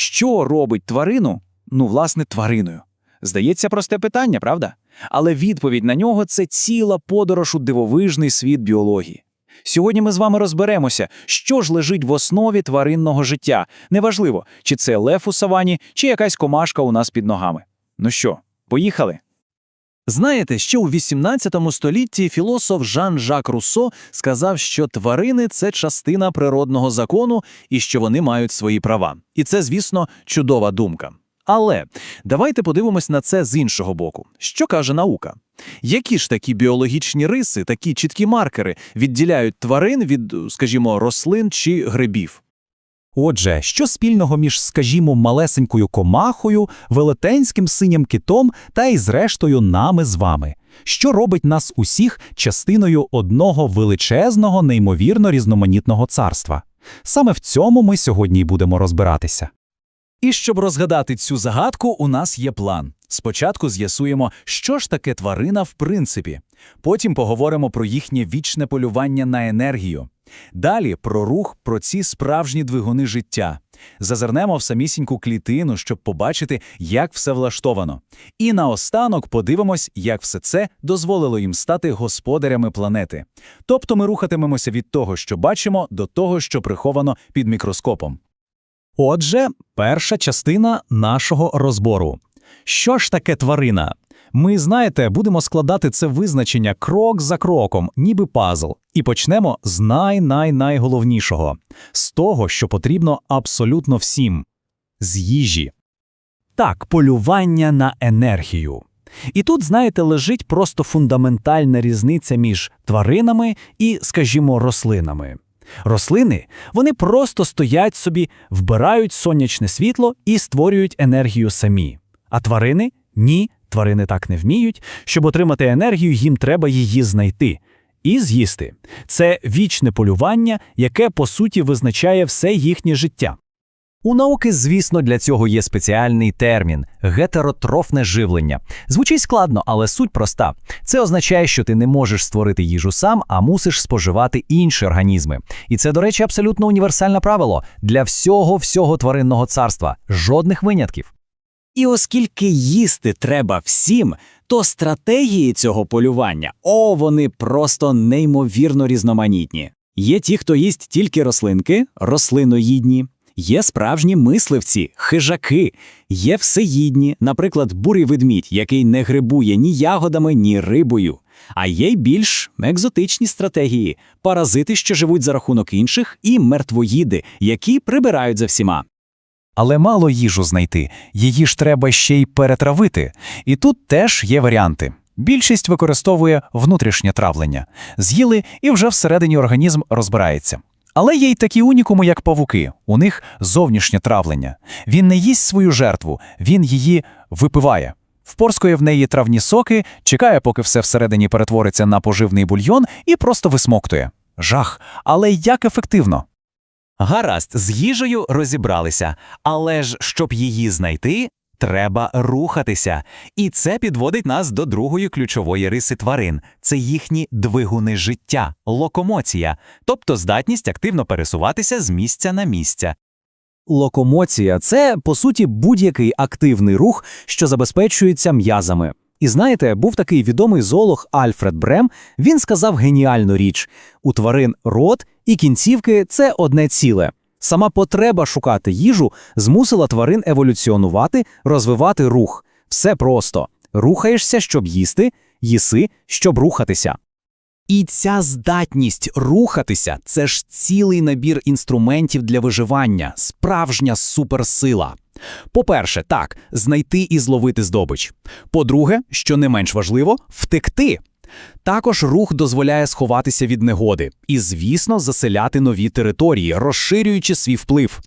Що робить тварину, ну, власне, твариною? Здається, просте питання, правда? Але відповідь на нього це ціла подорож у дивовижний світ біології. Сьогодні ми з вами розберемося, що ж лежить в основі тваринного життя. Неважливо, чи це лев у савані, чи якась комашка у нас під ногами. Ну що, поїхали? Знаєте, ще у 18 столітті філософ Жан-Жак Руссо сказав, що тварини це частина природного закону і що вони мають свої права. І це, звісно, чудова думка. Але давайте подивимось на це з іншого боку. Що каже наука? Які ж такі біологічні риси, такі чіткі маркери відділяють тварин від, скажімо, рослин чи грибів? Отже, що спільного між, скажімо, малесенькою комахою, велетенським синім китом та й зрештою нами з вами? Що робить нас усіх частиною одного величезного, неймовірно різноманітного царства? Саме в цьому ми сьогодні й будемо розбиратися. І щоб розгадати цю загадку, у нас є план. Спочатку з'ясуємо, що ж таке тварина в принципі. Потім поговоримо про їхнє вічне полювання на енергію. Далі про рух, про ці справжні двигуни життя. Зазирнемо в самісіньку клітину, щоб побачити, як все влаштовано. І наостанок подивимось, як все це дозволило їм стати господарями планети. Тобто ми рухатимемося від того, що бачимо, до того, що приховано під мікроскопом. Отже, перша частина нашого розбору. Що ж таке тварина? Ми, знаєте, будемо складати це визначення крок за кроком, ніби пазл, і почнемо з най-най-найголовнішого – з того, що потрібно абсолютно всім – з їжі. Так, полювання на енергію. І тут, знаєте, лежить просто фундаментальна різниця між тваринами і, скажімо, рослинами. Рослини вони просто стоять собі, вбирають сонячне світло і створюють енергію самі. А тварини ні, тварини так не вміють. Щоб отримати енергію, їм треба її знайти і з'їсти. Це вічне полювання, яке по суті визначає все їхнє життя. У науки, звісно, для цього є спеціальний термін гетеротрофне живлення. Звучить складно, але суть проста. Це означає, що ти не можеш створити їжу сам, а мусиш споживати інші організми. І це, до речі, абсолютно універсальне правило для всього всього тваринного царства, жодних винятків. І оскільки їсти треба всім, то стратегії цього полювання о, вони просто неймовірно різноманітні. Є ті, хто їсть тільки рослинки, рослиноїдні. Є справжні мисливці, хижаки, є всеїдні, наприклад, бурий ведмідь, який не грибує ні ягодами, ні рибою. А є й більш екзотичні стратегії паразити, що живуть за рахунок інших, і мертвоїди, які прибирають за всіма. Але мало їжу знайти, її ж треба ще й перетравити. І тут теж є варіанти. Більшість використовує внутрішнє травлення. З'їли і вже всередині організм розбирається. Але є й такі унікуми, як павуки. У них зовнішнє травлення. Він не їсть свою жертву, він її випиває. Впорскує в неї травні соки, чекає, поки все всередині перетвориться на поживний бульйон, і просто висмоктує. Жах, але як ефективно. Гаразд, з їжею розібралися, але ж щоб її знайти, треба рухатися. І це підводить нас до другої ключової риси тварин це їхні двигуни життя, локомоція, тобто здатність активно пересуватися з місця на місця. Локомоція це, по суті, будь-який активний рух, що забезпечується м'язами. І знаєте, був такий відомий зоолог Альфред Брем. Він сказав геніальну річ: у тварин рот і кінцівки це одне ціле. Сама потреба шукати їжу змусила тварин еволюціонувати, розвивати рух. Все просто рухаєшся, щоб їсти, їси, щоб рухатися. І ця здатність рухатися це ж цілий набір інструментів для виживання, справжня суперсила. По-перше, так, знайти і зловити здобич. По-друге, що не менш важливо, втекти. Також рух дозволяє сховатися від негоди і, звісно, заселяти нові території, розширюючи свій вплив.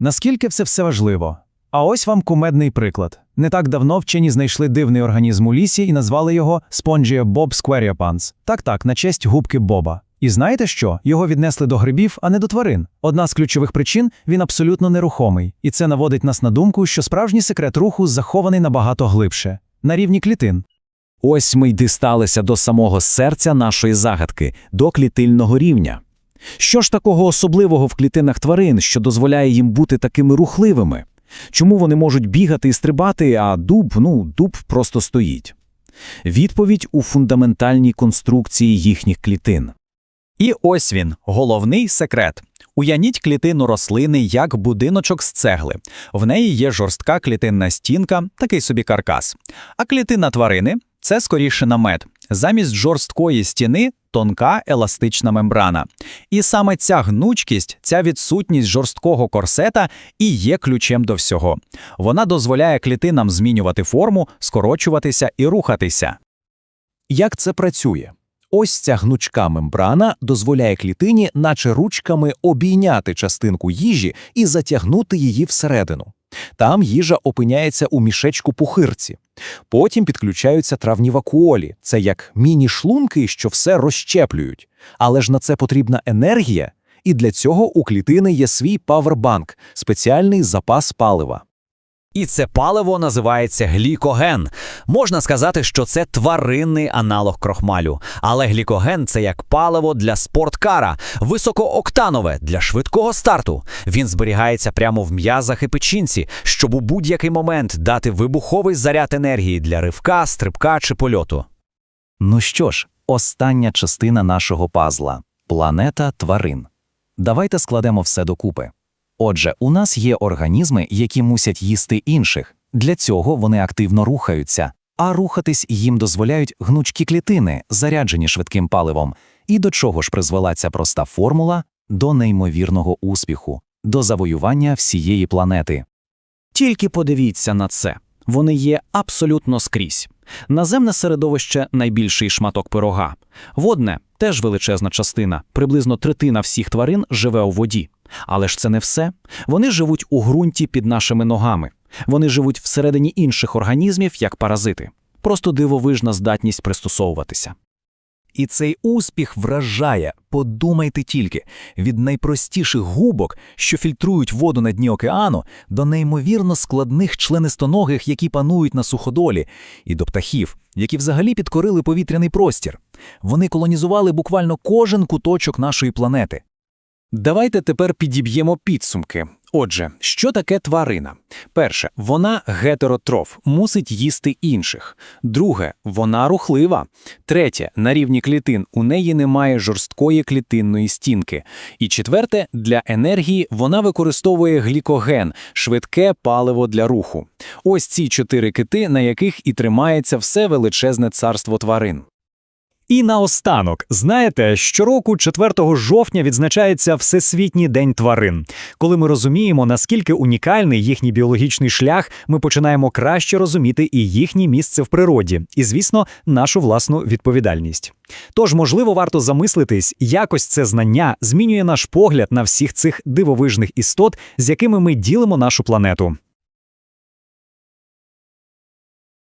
Наскільки це все важливо? А ось вам кумедний приклад. Не так давно вчені знайшли дивний організм у лісі і назвали його Spongia Bob Squariopans. Так-так, на честь губки Боба. І знаєте що? Його віднесли до грибів, а не до тварин. Одна з ключових причин він абсолютно нерухомий. І це наводить нас на думку, що справжній секрет руху захований набагато глибше, на рівні клітин. Ось ми й дісталися до самого серця нашої загадки, до клітильного рівня. Що ж такого особливого в клітинах тварин, що дозволяє їм бути такими рухливими? Чому вони можуть бігати і стрибати, а дуб, ну, дуб просто стоїть? Відповідь у фундаментальній конструкції їхніх клітин. І ось він, головний секрет. Уяніть клітину рослини як будиночок з цегли. В неї є жорстка клітинна стінка, такий собі каркас. А клітина тварини це скоріше намет. Замість жорсткої стіни тонка еластична мембрана. І саме ця гнучкість, ця відсутність жорсткого корсета і є ключем до всього. Вона дозволяє клітинам змінювати форму, скорочуватися і рухатися. Як це працює? Ось ця гнучка мембрана дозволяє клітині, наче ручками, обійняти частинку їжі і затягнути її всередину. Там їжа опиняється у мішечку пухирці. Потім підключаються травні вакуолі. Це як міні-шлунки, що все розщеплюють. Але ж на це потрібна енергія, і для цього у клітини є свій павербанк – спеціальний запас палива. І це паливо називається глікоген. Можна сказати, що це тваринний аналог крохмалю. Але глікоген це як паливо для спорткара, високооктанове для швидкого старту. Він зберігається прямо в м'язах і печінці, щоб у будь-який момент дати вибуховий заряд енергії для ривка, стрибка чи польоту. Ну що ж, остання частина нашого пазла – планета тварин. Давайте складемо все докупи. Отже, у нас є організми, які мусять їсти інших. Для цього вони активно рухаються, а рухатись їм дозволяють гнучкі клітини, заряджені швидким паливом. І до чого ж призвела ця проста формула? До неймовірного успіху, до завоювання всієї планети. Тільки подивіться на це. Вони є абсолютно скрізь. Наземне середовище найбільший шматок пирога. Водне теж величезна частина, приблизно третина всіх тварин живе у воді. Але ж це не все. Вони живуть у ґрунті під нашими ногами. Вони живуть всередині інших організмів як паразити. Просто дивовижна здатність пристосовуватися. І цей успіх вражає, подумайте тільки, від найпростіших губок, що фільтрують воду на дні океану, до неймовірно складних членистоногих, які панують на суходолі, і до птахів, які взагалі підкорили повітряний простір. Вони колонізували буквально кожен куточок нашої планети. Давайте тепер підіб'ємо підсумки. Отже, що таке тварина? Перше, вона гетеротроф, мусить їсти інших. Друге, вона рухлива. Третє, на рівні клітин у неї немає жорсткої клітинної стінки. І четверте, для енергії вона використовує глікоген, швидке паливо для руху. Ось ці чотири кити, на яких і тримається все величезне царство тварин. І наостанок, знаєте, щороку 4 жовтня відзначається Всесвітній день тварин. Коли ми розуміємо, наскільки унікальний їхній біологічний шлях, ми починаємо краще розуміти і їхнє місце в природі, і, звісно, нашу власну відповідальність. Тож, можливо, варто замислитись, якось це знання змінює наш погляд на всіх цих дивовижних істот, з якими ми ділимо нашу планету.